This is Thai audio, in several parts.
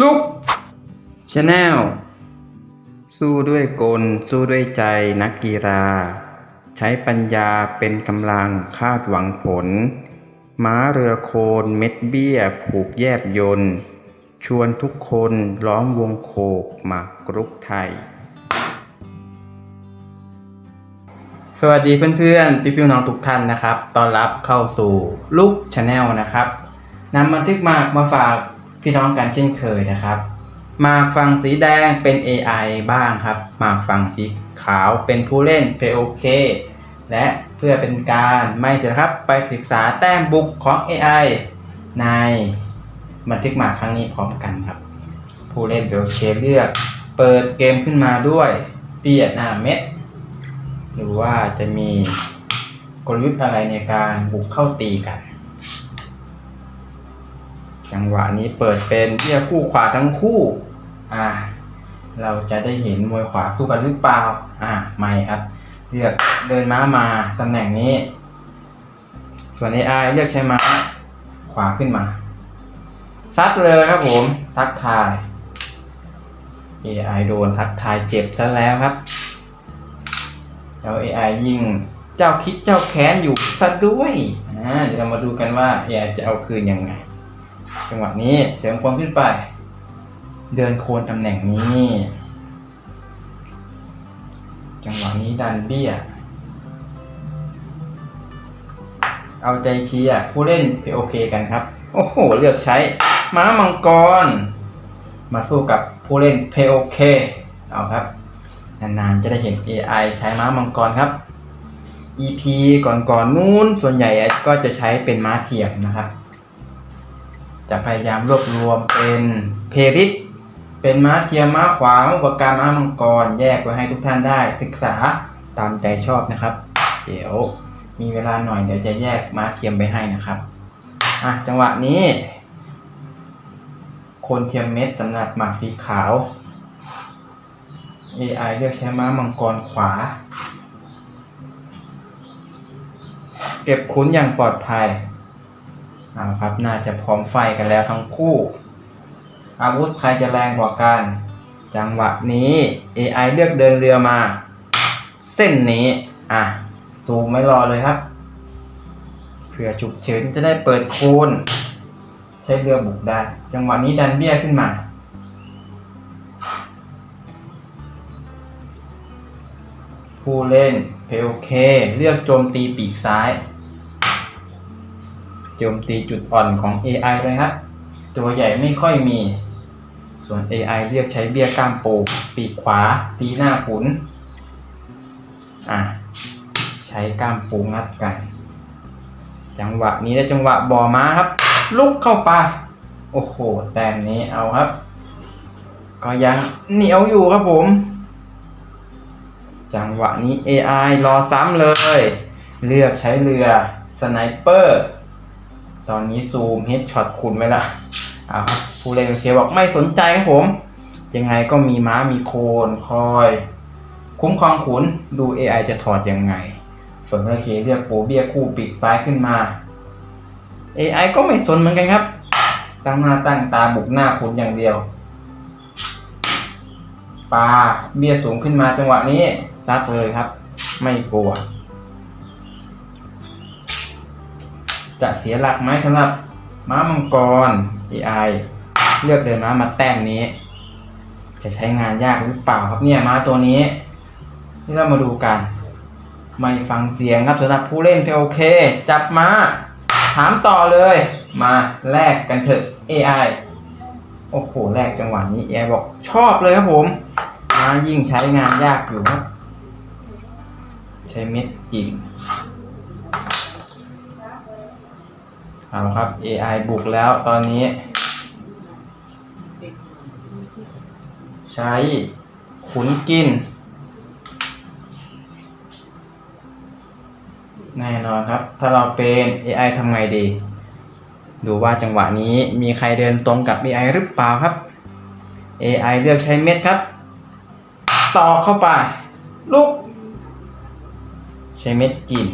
ลุกชาแนลสู้ด้วยกล สู้ด้วยใจนักกีฬา ใช้ปัญญาเป็นกำลังคาดหวังผล ม้าเรือโคนเม็ดเบี้ย ผูกแยบยนต์ชวนทุกคนล้อมวงโคกมากรุกไทย สวัสดีเพื่อนๆพี่ๆน้องทุกท่านนะครับ ต้อนรับเข้าสู่ลุกชาแนลนะครับนำบันทึกมากมาฝาก พี่น้องกันเช่นเคยนะครับหมากฝั่งสีแดงเป็น AI บ้างครับหมากฝั่งสีขาวเป็นผู้เล่น POK และเพื่อเป็นการไม่เสียครับไปศึกษาแต้มบุกของ AI ในบันทึกหมากครั้งนี้พร้อมกันครับ ผู้เล่น POK เลือกเปิดเกมขึ้นมาด้วยเปียดหน้าเม็ด หรือว่าจะมีกลยุทธ์อะไรในการบุกเข้าตีกัน จังหวะนี้เปิดเป็นเบี้ยคู่ขวาทั้งคู่อ่าเราจะได้เห็นมวยขวาสู้กันหรือเปล่าอ่าไม่ครับ เลือกเดินม้ามาตำแหน่งนี้ ส่วน AI เลือกใช้ม้าขวาขึ้นมา ซัดเลยครับผม ทักทาย AI โดนทักทายเจ็บซะแล้วครับ แล้ว AI ยิ่งเจ้าคิดเจ้าแค้นอยู่ซะด้วยอ่าเดี๋ยวเรามาดูกันว่า AI จะเอาคืนยังไง จังหวะนี้เสริมความขึ้นไป เดินโคนตำแหน่งนี้ จังหวะนี้ดันเบี้ย เอาใจเชียร์ผู้เล่น POK กันครับ โอ้โห เลือกใช้ ม้ามังกร มาสู้กับผู้เล่น POK เอาครับ นานๆ จะได้เห็น AI ใช้ม้ามังกรครับ EP ก่อนๆนนู้นส่วนใหญ่ก็จะใช้เป็นม้าเทียมนะครับ จะพยายามรวบรวมเป็นเพริตเป็นม้าเทียมม้าขวาอุปกรณ์ม้ามังกร แยกไว้ให้ทุกท่านได้ศึกษาตามใจชอบนะครับ เดี๋ยวมีเวลาหน่อยเดี๋ยวจะแยกม้าเทียมไปให้นะครับอะจังหวะนี้คนเทียมเม็ดสำหรับหมากสีขาว AI เลือกใช้ม้ามังกรขวา เก็บขุนอย่างปลอดภัย เอาครับ น่าจะพร้อมไฟกันแล้วทั้งคู่ อาวุธใครจะแรงกว่ากัน จังหวะนี้ AI เลือกเดินเรือมา เส้นนี้ อะ ซูมไม่รอเลยครับเผื่อฉุกเฉินจะได้เปิดโคนใช้เรือบุกได้ จังหวะนี้ดันเบี้ยขึ้นมาผู้เล่นเพลเค เลือกโจมตีปีกซ้าย โจมตีจุดอ่อนของ AI เลยครับตัวใหญ่ไม่ค่อยมี ส่วน AI เลือกใช้เบี้ยกล้ามปูปีกขวา ตีหน้าขุน อะ ใช้กล้ามปูงัดกันจังหวะนี้และจังหวะบ่อม้าครับ ลุกเข้าไปโอ้โห แต้มนี้เอาครับ ก็ยังเหนียวอยู่ครับผม จังหวะนี้ AI รอซ้ำเลย เลือกใช้เรือสไนเปอร์ ตอนนี้ซูมเฮดช็อตคุณไว้ละเอาครับผู้เล่นเคบอกไม่สนใจครับผม ยังไงก็มีม้ามีโคนคอย คุ้มครองขุนดู AI จะถอดยังไง ส่วนเคเรียกปูเบี้ยคู่ปีกซ้ายขึ้นมา AI ก็ไม่สนเหมือนกันครับ ตั้งหน้าตั้งตาบุกหน้าขุนอย่างเดียวปลาเบี้ยสูงขึ้นมาจังหวะนี้ซัดเลยครับ ไม่กลัว จะเสียหลักไหมสำหรับม้ามังกร AI เลือกเดินม้ามาแต้มนี้ จะใช้งานยากหรือเปล่าครับเนี่ยม้าตัวนี้นี่เรามาดูกัน ไม่ฟังเสียงครับสำหรับผู้เล่นโอเค จับม้า ถามต่อเลย มาแลกกันเถอะ AI โอ้โหแรกจังหวะนี้แอร์บอกชอบเลยครับผมม้ายิ่งใช้งานยากอยู่ครับ ใช้เม็ดกิ่ง เอาครับ AI บุกแล้วตอนนี้ ใช้ขุนกิน แน่นอนครับ ถ้าเราเป็น AI ทำไงดี ดูว่าจังหวะนี้มีใครเดินตรงกับ AI หรือเปล่าครับ AI เลือกใช้เม็ดครับ ต่อเข้าไปลุกใช้เม็ดกิน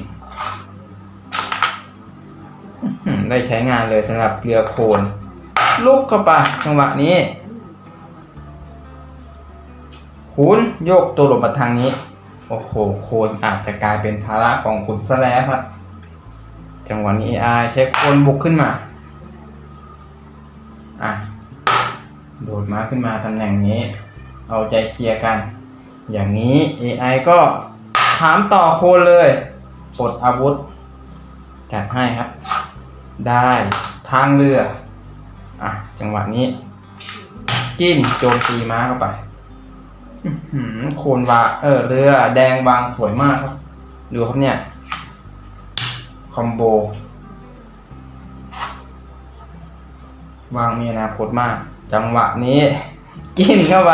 ได้ใช้งานเลยสำหรับเรือโคนลุกเข้าไปจังหวะนี้คุณโยกตัวหลบมาทางนี้ โอ้โหโคนอาจจะกลายเป็นภาระของคุณซะแล้วครับจังหวะนี้ AI ใช้โคนบุกขึ้นมาอะโดดมาขึ้นมาตำแหน่งนี้ เอาใจเคลียร์กัน อย่างนี้ AI ก็ถามต่อโคนเลยปลดอาวุธ จัดให้ครับ ได้ทางเรือ อะ จังหวะนี้จิ้มโจมตีม้าเข้าไปโคนวาเออ เรือ แดงวางสวยมากครับ ดูครับเนี่ย คอมโบ วางมีอนาคตมาก จังหวะนี้ กินเข้าไป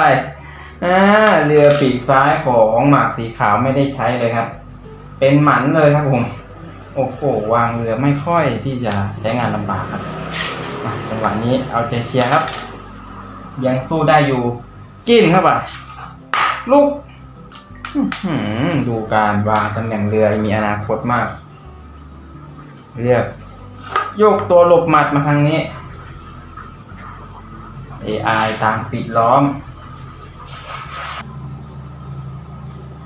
อ่าเรือปีกซ้ายของหมากสีขาวไม่ได้ใช้เลยครับ เป็นหมันเลยครับผม อ้โหวางเรือไม่ค่อยที่จะใช้งานลำบากครับจังหวะนี้เอาใจเชียร์ครับ ยังสู้ได้อยู่ จิ้มเข้าไปลูกดูการวางตำแหน่งเรือมีอนาคตมาก เรียกโยกตัวหลบหมัดมาทางนี้ AI ตามปิดล้อม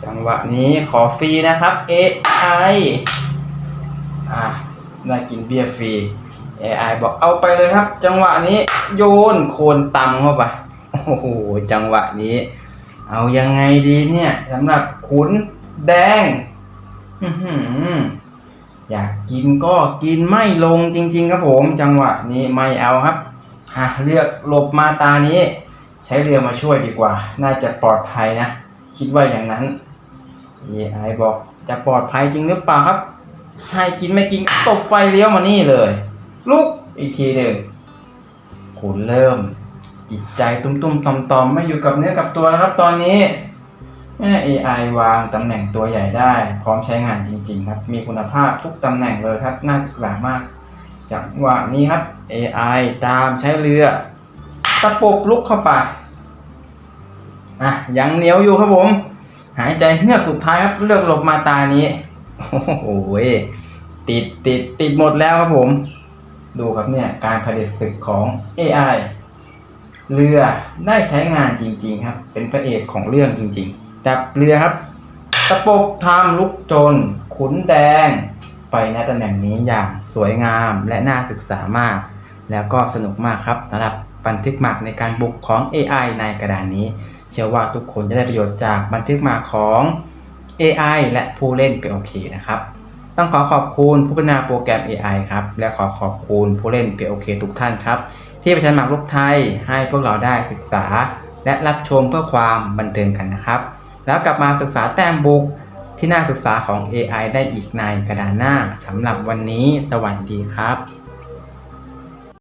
จังหวะนี้ขอฟรีนะครับ AI อะ ได้กินเบียร์ฟรี AI บอกเอาไปเลยครับ จังหวะนี้โยนโคนตำเข้าไปโอ้โหจังหวะนี้ เอายังไงดีเนี่ยสำหรับขุนแดงอื้อหือยากกินก็กินไม่ลงจริง ๆ ครับผม จังหวะนี้ไม่เอาครับอะเลือกหลบมาตานี้ ใช้เรือมาช่วยดีกว่า น่าจะปลอดภัยนะ คิดว่าอย่างนั้น AI บอกจะปลอดภัยจริงหรือเปล่าครับ ให้กินไม่กินตบไฟเลี้ยวมานี่เลย ลุกอีกทีหนึ่งขุนเริ่ม จิตใจตุ้มๆตอมๆไม่อยู่กับเนื้อกับตัวแล้วครับ ตอนนี้แม่ AI วางตำแหน่งตัวใหญ่ได้ พร้อมใช้งานจริง ๆ ครับ มีคุณภาพทุกตำแหน่งเลยครับ น่าศึกษามากจังหวะนี้ครับ AI ตามใช้เรือ ตะปบลุกเข้าไปอะยังเหนียวอยู่ครับผม หายใจเฮือกสุดท้ายครับเลือกหลบมาตานี้ โอ้โหยติดติดติดหมดแล้วครับผม ดูครับเนี่ย การผลิตศึกของ AI เรือได้ใช้งานจริง ๆ ครับ เป็นพระเอกของเรื่องจริง ๆ จับเรือครับตะปบทำลุกจน ขุนแดง ไปณตำแหน่งนี้อย่างสวยงามและน่าศึกษามาก แล้วก็สนุกมากครับสำหรับบันทึกหมากในการบุกของ AI ในกระดานนี้ เชื่อว่าทุกคนจะได้ประโยชน์จากบันทึกหมากของ AI และผู้เล่นเป็นโอเคนะครับ ต้องขอขอบคุณผู้พัฒนาโปรแกรม AI ครับ และขอขอบคุณผู้เล่น POK ทุกท่านครับ ที่ประชันหมากรุกไทยให้พวกเราได้ศึกษา และรับชมเพื่อความบันเทิงกันนะครับ แล้วกลับมาศึกษาแต้มบุกที่น่าศึกษาของ AI ได้อีกในกระดานหน้าสำหรับวันนี้สวัสดีครับ